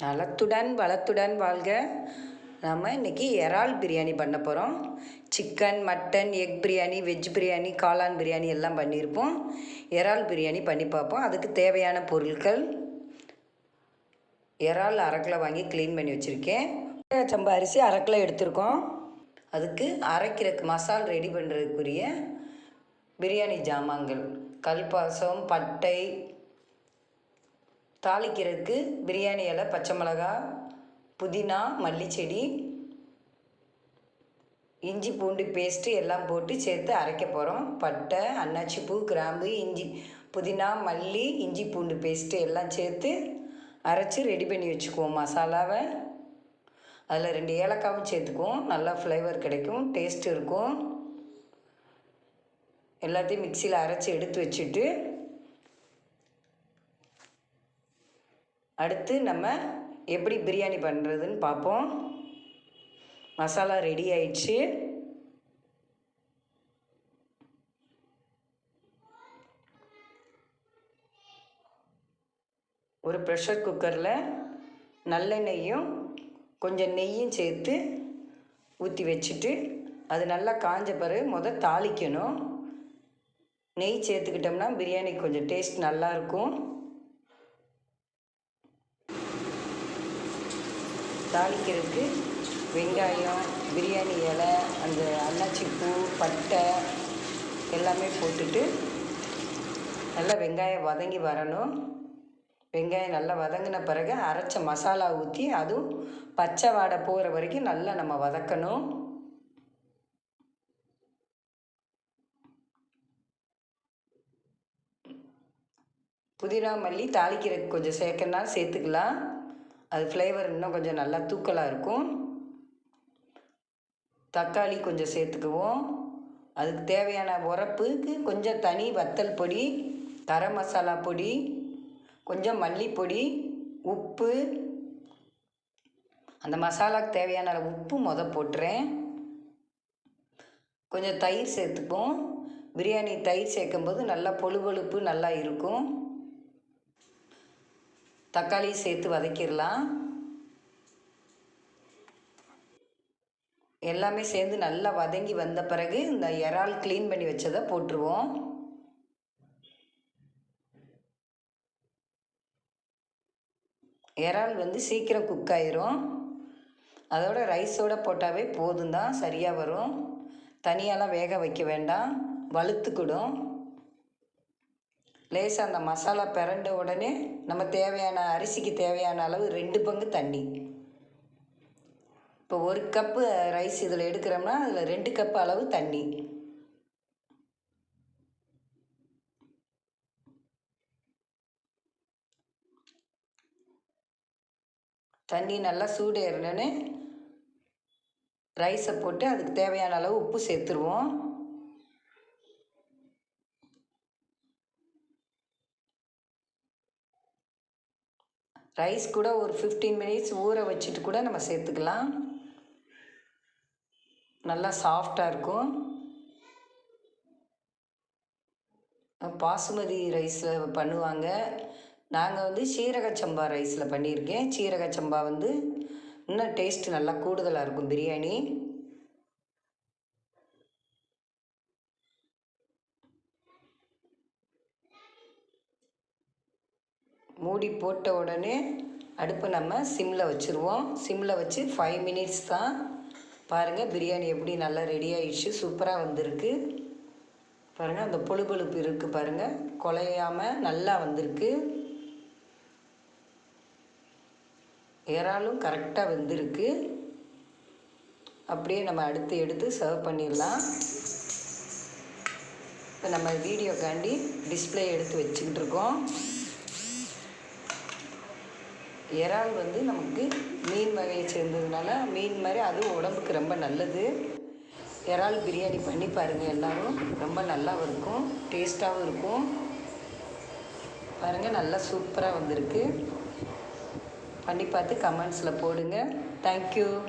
நலத்துடன் வளத்துடன் வாழ்க. நம்ம இன்றைக்கி இறால் பிரியாணி பண்ண போகிறோம் chicken mutton egg biryani veg biryani காளான் பிரியாணி எல்லாம் பண்ணியிருப்போம் இறால் பிரியாணி பண்ணி பார்ப்போம். அதுக்கு தேவையான பொருட்கள் இறால் அரை வாங்கி க்ளீன் பண்ணி வச்சுருக்கேன். சம்பா அரிசி அரை எடுத்திருக்கோம். அதுக்கு அரைக்கிறதுக்கு மசால் ரெடி பண்ணுறதுக்குரிய பிரியாணி ஜாமான்கள். கல்பாசம் பட்டை தாளிக்கிறதுக்கு பிரியாணி இலை பச்சை மிளகா புதினா மல்லிச்செடி இஞ்சி பூண்டு பேஸ்ட்டு எல்லாம் போட்டு சேர்த்து அரைக்க போகிறோம் பட்டை அன்னாச்சி பூ கிராம்பு இஞ்சி புதினா மல்லி இஞ்சி பூண்டு பேஸ்ட்டு எல்லாம் சேர்த்து அரைச்சி ரெடி பண்ணி வச்சுக்குவோம் மசாலாவை. அதில் ரெண்டு ஏலக்காவும் சேர்த்துக்குவோம். நல்லா ஃப்ளேவர் கிடைக்கும் டேஸ்ட் இருக்கும். எல்லாத்தையும் மிக்சியில் அரைச்சி எடுத்து வச்சுட்டு அடுத்து நம்ம எப்படி பிரியாணி பண்ணுறதுன்னு பார்ப்போம். மசாலா ரெடி ஆயிடுச்சு. ஒரு ப்ரெஷர் குக்கரில் நல்லெண்ணெயும் கொஞ்சம் நெய்யும் சேர்த்து ஊற்றி வச்சுட்டு அது நல்லா காஞ்ச பிறகு முத தாளிக்கணும். நெய் சேர்த்துக்கிட்டோம்னா பிரியாணி கொஞ்சம் டேஸ்ட் நல்லாயிருக்கும் தாளிக்கிறதுக்கு வெங்காயம் பிரியாணி இலை அந்த அன்னாச்சி பூ பட்டை எல்லாமே போட்டுட்டு நல்லா வெங்காயம் வதங்கி வரணும். வெங்காயம் நல்லா வதங்கின பிறகு அரைச்ச மசாலா ஊற்றி அதுவும் பச்சை வாடை போகிற வரைக்கும் நல்லா நம்ம வதக்கணும். புதினா மல்லி தாளிக்கிறதுக்கு கொஞ்சம் சேர்க்கணுன்னா சேர்த்துக்கலாம். அது ஃப்ளேவர் இன்னும் கொஞ்சம் நல்லா தூக்கலாக இருக்கும். தக்காளி கொஞ்சம் சேர்த்துக்குவோம். அதுக்கு தேவையான உரப்புக்கு கொஞ்சம் தனி வத்தல் பொடி கரம் மசாலா பொடி கொஞ்சம் மல்லிப்பொடி உப்பு. அந்த மசாலாவுக்கு தேவையான உப்பு முத போட்டுறேன். கொஞ்சம் தயிர் சேர்த்துப்போம். பிரியாணி தயிர் சேர்க்கும்போது நல்லா பொழுபொழுப்பு நல்லா இருக்கும். தக்காளி சேர்த்து வதக்கிடலாம். எல்லாமே சேர்ந்து நல்லா வதங்கி வந்த பிறகு இந்த இறால் க்ளீன் பண்ணி வச்சதை போட்டுருவோம். இறால் வந்து சீக்கிரம் குக் ஆயிரும். அதோட ரைஸோடு போட்டாவே போதும் தான் சரியாக வரும். தனியாலாம் வேக வைக்க வேண்டாம். வலுத்துக்கிடும் லேசாக அந்த மசாலா பிறண்ட உடனே நம்ம தேவையான அரிசிக்கு தேவையான அளவு ரெண்டு பங்கு தண்ணி. இப்போ ஒரு கப்பு ரைஸ் இதில் எடுக்கிறோம்னா அதில் ரெண்டு கப்பு அளவு தண்ணி. தண்ணி நல்லா சூடு ரைஸை போட்டு அதுக்கு தேவையான அளவு உப்பு சேர்த்துருவோம். ரைஸ் கூட ஒரு ஃபிஃப்டீன் மினிட்ஸ் ஊற வச்சுட்டு கூட நம்ம சேர்த்துக்கலாம். நல்லா சாஃப்டாக இருக்கும். பாசுமதி ரைஸில் பண்ணுவாங்க. நாங்கள் வந்து சீரக சம்பா ரைஸில் பண்ணியிருக்கேன். சீரக சம்பா வந்து இன்னும் டேஸ்ட் நல்லா கூடுதலாக இருக்கும். பிரியாணி. மூடி போட்ட உடனே அடுப்பை நம்ம சிம்மில் வச்சுருவோம். சிம்மில் வச்சு ஃபைவ் மினிட்ஸ் தான் பாருங்கள் பிரியாணி எப்படி நல்லா ரெடி ஆயிடுச்சு சூப்பராக வந்திருக்கு. பாருங்கள் அந்த பொழுபொழுப்பு இருக்குது பாருங்கள் குலையாமல் நல்லா வந்திருக்கு. இறாலும் கரெக்டாக வெந்திருக்கு. அப்படியே நம்ம அடுத்து எடுத்து சர்வ் பண்ணிடலாம். இப்போ நம்ம வீடியோக்காண்டி டிஸ்பிளே எடுத்து வச்சுக்கிட்டு இருக்கோம். இறால் வந்து நமக்கு மீன் வகையை சேர்ந்ததுனால மீன் மாதிரி அதுவும் உடம்புக்கு ரொம்ப நல்லது. இறால் பிரியாணி பண்ணி பாருங்கள் எல்லோரும். ரொம்ப நல்லாவும் இருக்கும். டேஸ்ட்டாகவும் இருக்கும். பாருங்கள் நல்லா சூப்பராக வந்திருக்கு. பண்ணி பார்த்து கமெண்ட்ஸில் போடுங்க. தேங்க்யூ